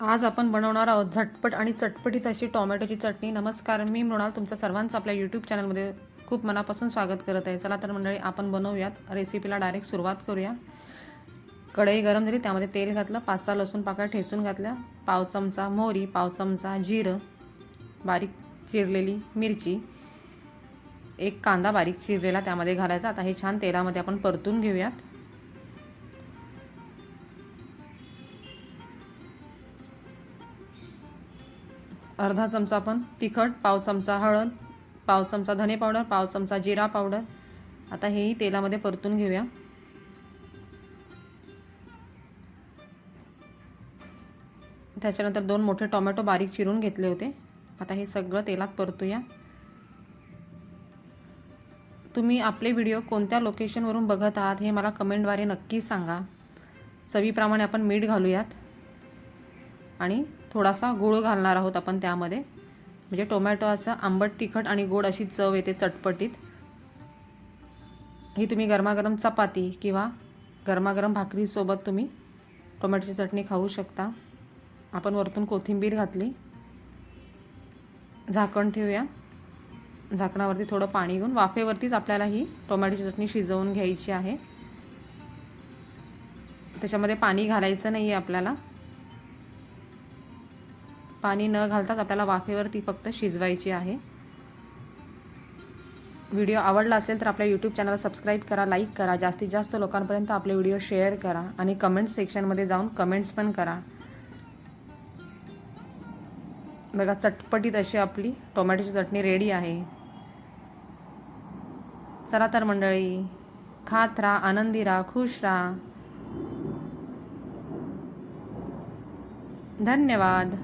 आज आपण बनवणार आहोत झटपट आणि चटपटीत अशी टोमॅटोची चटणी. नमस्कार मी मृणाल तुमचं सर्वांचं आपल्या यूट्यूब चॅनलमध्ये खूप मनापासून स्वागत करत आहे. चला तर मंडळी आपण बनवूयात. रेसिपीला डायरेक्ट सुरुवात करूया. कढई गरम झाली त्यामध्ये तेल घातलं पाच सहा लसूण पाकळ्या ठेचून घातल्या. पाव चमचा मोहरी पाव चमचा जिरं बारीक चिरलेली मिरची. एक कांदा बारीक चिरलेला त्यामध्ये घालायचा. आता हे छान तेलामध्ये आपण परतून घेऊयात. अर्धा चमचा आपण तिखट पाव चमचा हळद पाव चमचा धने पावडर पाव चमचा जिरा पावडर. आता हेही तेलामध्ये परतून घेऊया. त्याच्यानंतर दोन मोठे टोमॅटो बारीक चिरून घेतले होते. आता हे सगळं तेलात परतूया. तुम्ही आपले व्हिडिओ कोणत्या लोकेशनवरून बघत आहात हे मला कमेंटद्वारे नक्की सांगा. चवीप्रमाणे आपण मीठ घालूयात. आणि थोडासा गूळ घालणार आहोत आपण त्यामध्ये. म्हणजे टोमॅटो असं आंबट तिखट आणि गोड अशी चव येते चटपटीत. ही तुम्ही गरमागरम चपाती किंवा गरमागरम भाकरीसोबत तुम्ही टोमॅटोची चटणी खाऊ शकता. आपण वरतून कोथिंबीर घातली. झाकण ठेवूया. झाकणावरती थोडं पाणी घेऊन वाफेवरतीच आपल्याला ही टोमॅटोची चटणी शिजवून घ्यायची आहे. त्याच्यामध्ये पाणी घालायचं नाही आहे आपल्याला. पाणी न घालताच आपल्याला वाफेवर ती फक्त शिजवायची आहे. व्हिडिओ आवडला असेल तर आपल्या यूट्यूब चॅनलला सबस्क्राईब करा लाईक करा जास्तीत जास्त लोकांपर्यंत आपले व्हिडिओ शेअर करा आणि कमेंट सेक्शनमध्ये जाऊन कमेंट्स पण करा. बघा चटपटीत अशी आपली टोमॅटोची चटणी रेडी आहे. चला तर मंडळी खात राहा आनंदी राहा खुश राहा. धन्यवाद.